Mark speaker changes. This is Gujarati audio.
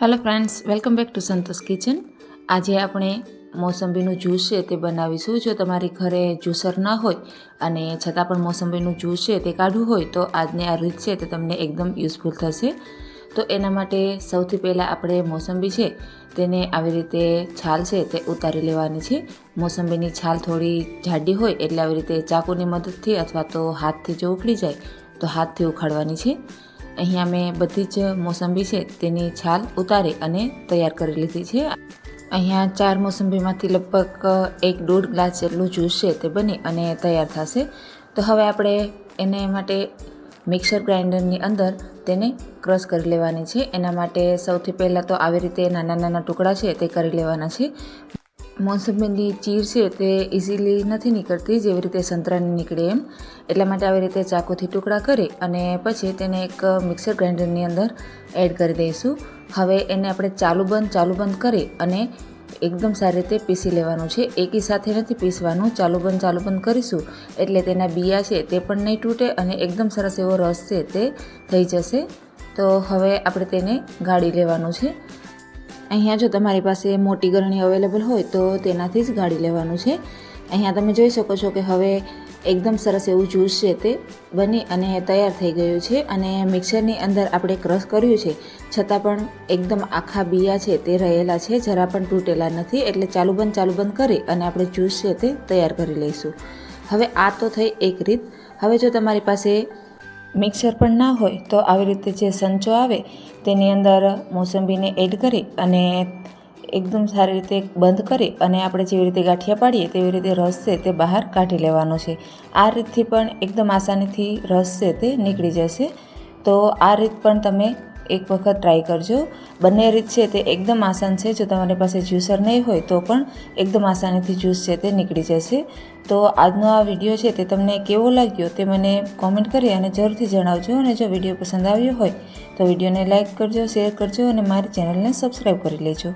Speaker 1: Hello friends welcome back to Santosh kitchen આજે આપણે મોસંબીનું જ્યુસ છે તે બનાવીશું. જો તમારી ઘરે જ્યુસર ન હોય અને છતાં પણ મોસંબીનું જ્યુસ છે તે કાઢવું હોય, તો આજની આ રીત છે તે તમને એકદમ યુઝફુલ થશે. તો એના માટે સૌથી પહેલાં આપણે મોસંબી છે તેને આવી રીતે છાલ છે તે ઉતારી લેવાની છે. મોસંબીની છાલ થોડી જાડી હોય એટલે આવી રીતે ચાકુની મદદથી અથવા તો હાથથી જો ઉખડી જાય, તો હાથથી ઉખાડવાની છે. અહીંયા મેં બધી જ મોસંબી છે તેની છાલ ઉતારી અને તૈયાર કરી લીધી છે. અહીંયા ચાર મોસંબીમાંથી લગભગ એક દોઢ ગ્લાસ જેટલું જ્યુસ છે તે બની અને તૈયાર થશે. તો હવે આપણે એને માટે મિક્સર ગ્રાઇન્ડરની અંદર તેને ક્રશ કરી લેવાની છે. એના માટે સૌથી પહેલાં તો આવી રીતે નાના નાના ટુકડા છે તે કરી લેવાના છે. મોસંબીની ચીર છે તે ઇઝીલી નથી નીકળતી, જેવી રીતે સંતરાની નીકળે એમ. એટલા માટે આવી રીતે ચાકુથી ટુકડા કરી અને પછી તેને એક મિક્સર ગ્રાઇન્ડરની અંદર એડ કરી દઈશું. હવે એને આપણે ચાલુ બંધ ચાલુ બંધ કરી અને એકદમ સારી રીતે પીસી લેવાનું છે. એકી સાથે નથી પીસવાનું, ચાલુ બંધ ચાલુ બંધ કરીશું. એટલે તેના બિયા છે તે પણ નહીં તૂટે અને એકદમ સરસ એવો રસ છે તે થઈ જશે. તો હવે આપણે તેને ગાળી લેવાનું છે. અહીંયા જો તમારી પાસે મોટી ગરણી અવેલેબલ હોય તો તેનાથી જ ગાળી લેવાનું છે. અહીંયા તમે જોઈ શકો છો કે હવે એકદમ સરસ એવું જ્યુસ છે તે બની અને તૈયાર થઈ ગયું છે અને મિક્સરની અંદર આપણે ક્રશ કર્યું છે. છતાં પણ એકદમ આખા બિયા છે તે રહેલા છે, જરા પણ તૂટેલા નથી, એટલે ચાલુ બંધ ચાલુ બંધ કરી અને આપણે જ્યુસ છે તે તૈયાર કરી લઈશું. હવે આ તો થઈ એક રીત. હવે જો તમારી પાસે મિક્સર પણ ના હોય તો આવી રીતે જે સંચો આવે તેની અંદર મોસંબીને એડ કરી અને એકદમ સારી રીતે બંધ કરી અને આપણે જેવી રીતે ગાંઠિયા પાડીએ તેવી રીતે રસ છે તે બહાર કાઢી લેવાનો છે. આ રીતથી પણ એકદમ આસાનીથી રસ છે તે નીકળી જશે. તો આ રીત પણ તમે એક વખત ટ્રાય કરજો. બંને રીત છે તે એકદમ આસાન છે. જો તમારી પાસે જ્યુસર નહીં હોય તો પણ એકદમ આસાનીથી જ્યુસ છે તે નીકળી જશે. તો આજનો આ વીડિયો છે તે તમને કેવો લાગ્યો તે મને કોમેન્ટ કરી અને જરૂરથી જણાવજો અને જો વીડિયો પસંદ આવ્યો હોય તો વિડીયોને લાઇક કરજો શેર કરજો અને મારી ચેનલને સબસ્ક્રાઈબ કરી લેજો.